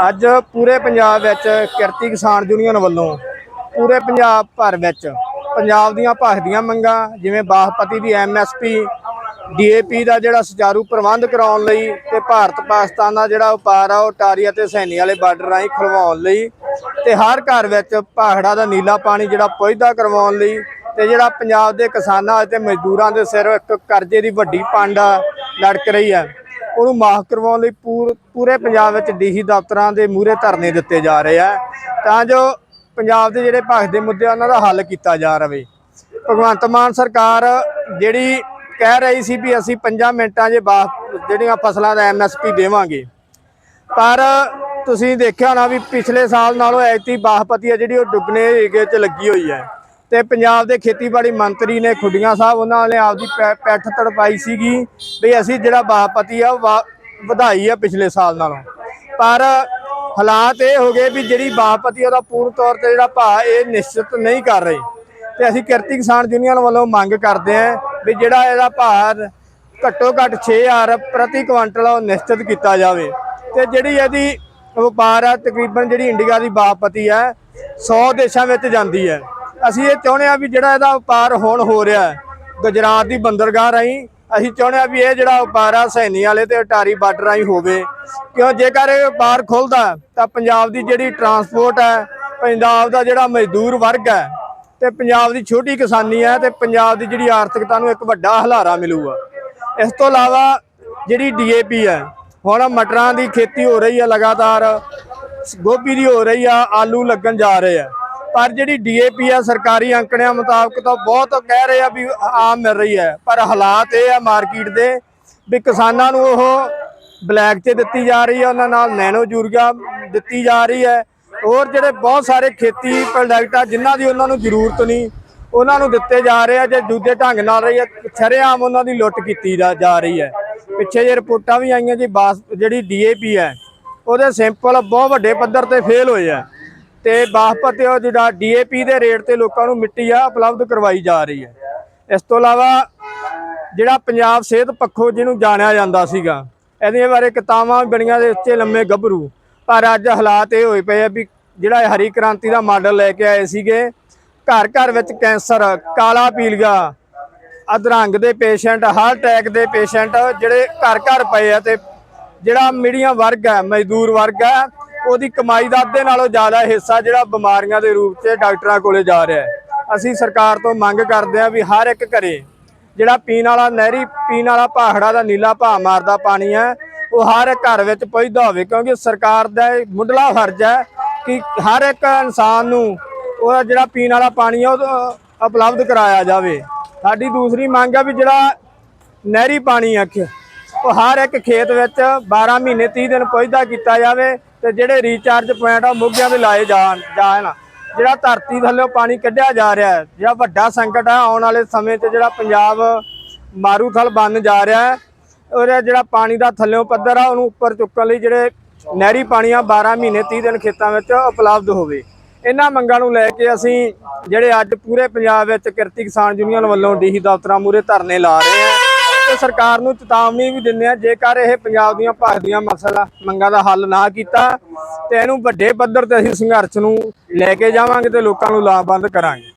ਅੱਜ ਪੂਰੇ ਪੰਜਾਬ ਵਿੱਚ ਕਿਰਤੀ ਕਿਸਾਨ ਯੂਨੀਅਨ ਵੱਲੋਂ ਪੂਰੇ ਪੰਜਾਬ ਭਰ ਵਿੱਚ ਪੰਜਾਬ ਦੀਆਂ ਭਖਦੀਆਂ ਮੰਗਾਂ, ਜਿਵੇਂ ਬਾਸਪਤੀ ਦੀ ਐਮਐਸਪੀ ਡੀਏਪੀ ਦਾ ਜਿਹੜਾ ਸੁਚਾਰੂ ਪ੍ਰਬੰਧ ਕਰਾਉਣ ਲਈ ਤੇ ਭਾਰਤ ਪਾਕਿਸਤਾਨ ਦਾ ਜਿਹੜਾ ਵਪਾਰ ਆ, ਉਹ ਟਾਰੀ ਅਤੇ ਸੈਣੀ ਵਾਲੇ ਬਾਰਡਰ ਰਾਹੀਂ ਖਲਵਾਉਣ ਲਈ ਤੇ ਹਰ ਘਰ ਵਿੱਚ ਭਾਖੜਾ ਦਾ ਨੀਲਾ ਪਾਣੀ ਜਿਹੜਾ ਪੁੱਜਦਾ ਕਰਵਾਉਣ ਲਈ ਤੇ ਜਿਹੜਾ ਪੰਜਾਬ ਦੇ ਕਿਸਾਨਾਂ ਅਤੇ ਮਜ਼ਦੂਰਾਂ ਦੇ ਸਿਰ ਇੱਕ ਕਰਜ਼ੇ ਦੀ ਵੱਡੀ ਪੰਡ ਲੜਕ ਰਹੀ ਹੈ ਉਹਨੂੰ ਮਾਫ ਕਰਵਾਉਣ ਲਈ ਪੂਰ- ਪੂਰੇ ਪੰਜਾਬ ਵਿੱਚ ਡੀਸੀ ਦਫ਼ਤਰਾਂ ਦੇ ਮੂਹਰੇ ਧਰਨੇ ਦਿੱਤੇ ਜਾ ਰਹੇ ਆ ਤਾਂ ਜੋ ਪੰਜਾਬ ਦੇ ਜਿਹੜੇ ਭਖਦੇ ਦੇ ਮੁੱਦੇ ਆ, ਉਹਨਾਂ ਦਾ ਹੱਲ ਕੀਤਾ ਜਾ ਰਵੇ। ਭਗਵੰਤ ਮਾਨ ਸਰਕਾਰ ਜਿਹੜੀ ਕਹਿ ਰਹੀ ਸੀ ਵੀ ਅਸੀਂ 5 ਮਿੰਟਾਂ 'ਚ ਬਾ ਜਿਹੜੀਆਂ ਫਸਲਾਂ ਦਾ ਐਮਐਸਪੀ ਦੇਵਾਂਗੇ ਪਰ ਤੁਸੀਂ ਦੇਖਿਆ ਹੋਣਾ ਵੀ ਪਿਛਲੇ ਸਾਲ ਨਾਲੋਂ ਐਤੀ ਬਾਸਪਤੀ ਆ ਜਿਹੜੀ ਉਹ ਡੁੱਬਣੇ ਏਰੀਏ 'ਚ ਲੱਗੀ ਹੋਈ ਹੈ। ਤੇ ਪੰਜਾਬ ਦੇ ਖੇਤੀਬਾੜੀ ਮੰਤਰੀ ਨੇ ਖੁੱਡੀਆਂ ਸਾਹਿਬ, ਉਹਨਾਂ ਨੇ ਆਪਦੀ ਪੈ- ਪੈਠ ਤੜਪਾਈ ਸੀਗੀ ਵੀ ਅਸੀਂ ਜਿਹੜਾ ਬਾਪਤੀ ਆ, ਉਹ ਵਾ- ਵਧਾਈ ਆ ਪਿਛਲੇ ਸਾਲ ਨਾਲੋਂ। ਪਰ ਹਾਲਾਤ ਇਹ ਹੋ ਗਏ ਵੀ ਜਿਹੜੀ ਬਾਪਤੀ ਉਹਦਾ ਪੂਰਨ ਤੌਰ ਤੇ ਜਿਹੜਾ ਭਾਅ, ਇਹ ਨਿਸ਼ਚਿਤ ਨਹੀਂ ਕਰ ਰਹੇ। ਤੇ ਅਸੀਂ ਕਿਰਤੀ ਕਿਸਾਨ ਯੂਨੀਅਨ ਵੱਲੋਂ ਮੰਗ ਕਰਦੇ ਹਾਂ ਵੀ ਜਿਹੜਾ ਇਹਦਾ ਭਾਅ ਘੱਟੋ ਘੱਟ 6000 ਪ੍ਰਤੀ ਕੁਇੰਟਲ ਉਹ ਨਿਸ਼ਚਿਤ ਕੀਤਾ ਜਾਵੇ। ਤੇ ਜਿਹੜੀ ਇਹਦੀ ਵਪਾਰ ਆ, ਤਕਰੀਬਨ ਜਿਹੜੀ ਇੰਡੀਆ ਦੀ ਬਾਪਤੀ ਹੈ 100 ਦੇਸ਼ਾਂ ਵਿੱਚ ਜਾਂਦੀ ਹੈ। ਅਸੀਂ ਇਹ ਚਾਹੁੰਦੇ ਆ ਵੀ ਜਿਹੜਾ ਇਹਦਾ ਵਪਾਰ ਹੁਣ ਹੋ ਰਿਹਾ ਹੈ, ਗੁਜਰਾਤ ਦੀ ਬੰਦਰਗਾਹ ਰਾਹੀਂ, ਅਸੀਂ ਚਾਹੁੰਦੇ ਆ ਵੀ ਇਹ ਜਿਹੜਾ ਵਪਾਰ ਆ ਸੈਣੀ ਵਾਲੇ ਤੇ ਅਟਾਰੀ ਬਾਰਡਰ ਰਾਹੀਂ ਹੋਵੇ। ਕਿਉਂ ਜੇਕਰ ਇਹ ਵਪਾਰ ਖੁੱਲਦਾ ਤਾਂ ਪੰਜਾਬ ਦੀ ਜਿਹੜੀ ਟਰਾਂਸਪੋਰਟ ਹੈ, ਪੰਜਾਬ ਦਾ ਜਿਹੜਾ ਮਜ਼ਦੂਰ ਵਰਗ ਹੈ, ਤੇ ਪੰਜਾਬ ਦੀ ਛੋਟੀ ਕਿਸਾਨੀ ਹੈ, ਤੇ ਪੰਜਾਬ ਦੀ ਜਿਹੜੀ ਆਰਥਿਕਤਾ ਨੂੰ ਇੱਕ ਵੱਡਾ ਹਲਾਰਾ ਮਿਲੂਗਾ। ਇਸ ਤੋਂ ਇਲਾਵਾ ਜਿਹੜੀ ਡੀਏਪੀ ਹੈ, ਹੁਣ ਮਟਰਾਂ ਦੀ ਖੇਤੀ ਹੋ ਰਹੀ ਹੈ ਲਗਾਤਾਰ, ਗੋਭੀ ਦੀ ਹੋ ਰਹੀ ਆ, ਆਲੂ ਲੱਗਣ ਜਾ ਰਹੇ ਆ। ਪਰ ਜਿਹੜੀ ਡੀਏਪੀ ਆ, ਸਰਕਾਰੀ ਅੰਕੜਿਆਂ ਮੁਤਾਬਕ ਤਾਂ ਬਹੁਤ ਕਹਿ ਰਹੇ ਆ ਵੀ ਆਮ ਮਿਲ ਰਹੀ ਹੈ। ਪਰ ਹਾਲਾਤ ਇਹ ਆ ਮਾਰਕੀਟ ਦੇ ਵੀ ਕਿਸਾਨਾਂ ਨੂੰ ਉਹ ਬਲੈਕ 'ਚ ਦਿੱਤੀ ਜਾ ਰਹੀ ਹੈ ਉਹਨਾਂ ਨਾਲ ਨੈਨੋ ਯੂਰੀਆ ਦਿੱਤੀ ਜਾ ਰਹੀ ਹੈ। ਹੋਰ ਜਿਹੜੇ ਬਹੁਤ ਸਾਰੇ ਖੇਤੀ ਪ੍ਰੋਡਕਟ ਆ, ਜਿਨ੍ਹਾਂ ਦੀ ਉਹਨਾਂ ਨੂੰ ਜ਼ਰੂਰਤ ਨਹੀਂ, ਉਹਨਾਂ ਨੂੰ ਦਿੱਤੇ ਜਾ ਰਹੇ ਆ, ਜੇ ਦੂਜੇ ਢੰਗ ਨਾਲ ਰਹੀ ਹੈ ਸ਼ਰੇਆਮ ਉਹਨਾਂ ਦੀ ਲੁੱਟ ਕੀਤੀ ਜਾ- ਜਾ ਰਹੀ ਹੈ। ਪਿੱਛੇ ਜੇ ਰਿਪੋਰਟਾਂ ਵੀ ਆਈਆਂ ਜੀ, ਬਾਸ ਜਿਹੜੀ ਡੀਏਪੀ ਹੈ, ਉਹਦੇ ਸੈਂਪਲ ਬਹੁਤ ਵੱਡੇ ਪੱਧਰ ਤੇ ਫੇਲ ਹੋਏ ਆ। ਤੇ ਬਾਸਪਤੀ ਉਹ ਜਿਹੜਾ ਡੀਏਪੀ ਦੇ ਰੇਟ ਤੇ ਲੋਕਾਂ ਨੂੰ ਮਿੱਟੀ ਆ, ਉਪਲਬਧ ਕਰਵਾਈ ਜਾ ਰਹੀ ਹੈ। ਇਸ ਤੋਂ ਇਲਾਵਾ ਜਿਹੜਾ ਪੰਜਾਬ ਸਿਹਤ ਪੱਖੋਂ ਜਿਹਨੂੰ ਜਾਣਿਆ ਜਾਂਦਾ ਸੀਗਾ, ਇਹਦੇ ਬਾਰੇ ਕਿਤਾਬਾਂ ਬਣੀਆਂ ਦੇ ਉੱਚੇ ਲੰਮੇ ਗੱਭਰੂ। ਪਰ ਅੱਜ ਹਾਲਾਤ ਇਹ ਹੋਏ ਪਏ ਆ ਵੀ ਜਿਹੜਾ ਹਰੀ ਕ੍ਰਾਂਤੀ ਦਾ ਮਾਡਲ ਲੈ ਕੇ ਆਏ ਸੀਗੇ, ਘਰ ਘਰ ਵਿੱਚ ਕੈਂਸਰ, ਕਾਲਾ ਪੀਲੀਆ, ਅਧਰੰਗ ਦੇ ਪੇਸ਼ੈਂਟ, ਹਾਰਟ ਅਟੈਕ ਦੇ ਪੇਸ਼ੈਂਟ ਜਿਹੜੇ ਘਰ ਘਰ ਪਏ ਆ ਤੇ ਜਿਹੜਾ ਮੀਡੀਆ ਵਰਗ ਹੈ, ਮਜ਼ਦੂਰ ਵਰਗ ਹੈ ਉਹਦੀ ਕਮਾਈ ਦਾ ਅੱਧੇ ਨਾਲੋਂ ਜ਼ਿਆਦਾ ਹਿੱਸਾ ਜਿਹੜਾ ਬਿਮਾਰੀਆਂ ਦੇ ਰੂਪ 'ਚ ਡਾਕਟਰਾਂ ਕੋਲੇ ਜਾ ਰਿਹਾ ਹੈ। ਅਸੀਂ ਸਰਕਾਰ ਤੋਂ ਮੰਗ ਕਰਦੇ ਹਾਂ ਵੀ ਹਰ ਇੱਕ ਘਰੇ ਜਿਹੜਾ ਪੀਣ ਵਾਲਾ ਨਹਿਰੀ, ਪੀਣ ਵਾਲਾ ਭਾਖੜਾ ਦਾ ਨੀਲਾ ਭਾਅ ਮਾਰਦਾ ਪਾਣੀ ਹੈ, ਉਹ ਹਰ ਇੱਕ ਘਰ ਵਿੱਚ ਪਹੁੰਚਦਾ ਹੋਵੇ, ਕਿਉਂਕਿ ਸਰਕਾਰ ਦਾ ਇਹ ਮੁੱਢਲਾ ਫਰਜ਼ ਹੈ ਕਿ ਹਰ ਇੱਕ ਇਨਸਾਨ ਨੂੰ ਉਹਦਾ ਜਿਹੜਾ ਪੀਣ ਵਾਲਾ ਪਾਣੀ ਹੈ, ਉਹ ਉਪਲਬਧ ਕਰਾਇਆ ਜਾਵੇ। ਸਾਡੀ ਦੂਸਰੀ ਮੰਗ ਹੈ ਵੀ ਜਿਹੜਾ ਨਹਿਰੀ ਪਾਣੀ ਆ ਉਹ ਹਰ ਇੱਕ ਖੇਤ ਵਿੱਚ 12 ਮਹੀਨੇ 30 ਦਿਨ ਪੁੱਜਦਾ ਕੀਤਾ ਜਾਵੇ ਤੇ ਜਿਹੜੇ ਰੀਚਾਰਜ ਪੁਆਇੰਟ ਆ ਮੁੱਗਿਆਂ 'ਤੇ ਲਾਏ ਜਾਣ ਜਾਣ। ਜਿਹੜਾ ਧਰਤੀ ਥੱਲੇੋਂ ਪਾਣੀ ਕੱਢਿਆ ਜਾ ਰਿਹਾ ਹੈ, ਜਿਹੜਾ ਵੱਡਾ ਸੰਕਟ ਹੈ ਆਉਣ ਵਾਲੇ ਸਮੇਂ 'ਚ ਜਿਹੜਾ ਪੰਜਾਬ ਮਾਰੂਥਲ ਬਣ ਜਾ ਰਿਹਾ ਹੈ ਉਹਦਾ ਜਿਹੜਾ ਪਾਣੀ ਦਾ ਥੱਲੇੋਂ ਪੱਧਰ ਆ, ਉਹਨੂੰ ਉੱਪਰ ਚੁੱਕਣ ਲਈ ਜਿਹੜੇ ਨਹਿਰੀ ਪਾਣੀ ਆ 12 ਮਹੀਨੇ 30 ਦਿਨ ਖੇਤਾਂ ਵਿੱਚ ਉਪਲਬਧ ਹੋਵੇ। ਇਹਨਾਂ ਮੰਗਾਂ ਨੂੰ ਲੈ ਕੇ ਅਸੀਂ ਜਿਹੜੇ ਅੱਜ ਪੂਰੇ ਪੰਜਾਬ ਵਿੱਚ ਕਿਰਤੀ ਕਿਸਾਨ ਯੂਨੀਅਨ ਵੱਲੋਂ ਡੀਸੀ ਦਫ਼ਤਰਾਂ ਮੂਹਰੇ ਧਰਨੇ ਲਾ ਰਹੇ ਹਾਂ। ਸਰਕਾਰ ਨੂੰ ਚੇਤਾਵਨੀ ਵੀ ਦਿੰਦੇ ਆ ਜੇਕਰ ਇਹ ਪੰਜਾਬ ਦੀਆਂ ਭਖਦੀਆਂ ਮਸਲਾ ਮੰਗਾਂ ਦਾ ਹੱਲ ਨਾ ਕੀਤਾ ਤੇ ਇਹਨੂੰ ਵੱਡੇ ਪੱਧਰ ਤੇ ਅਸੀਂ ਸੰਘਰਸ਼ ਨੂੰ ਲੈ ਕੇ ਜਾਵਾਂਗੇ ਤੇ ਲੋਕਾਂ ਨੂੰ ਲਾਭਬੰਦ ਕਰਾਂਗੇ।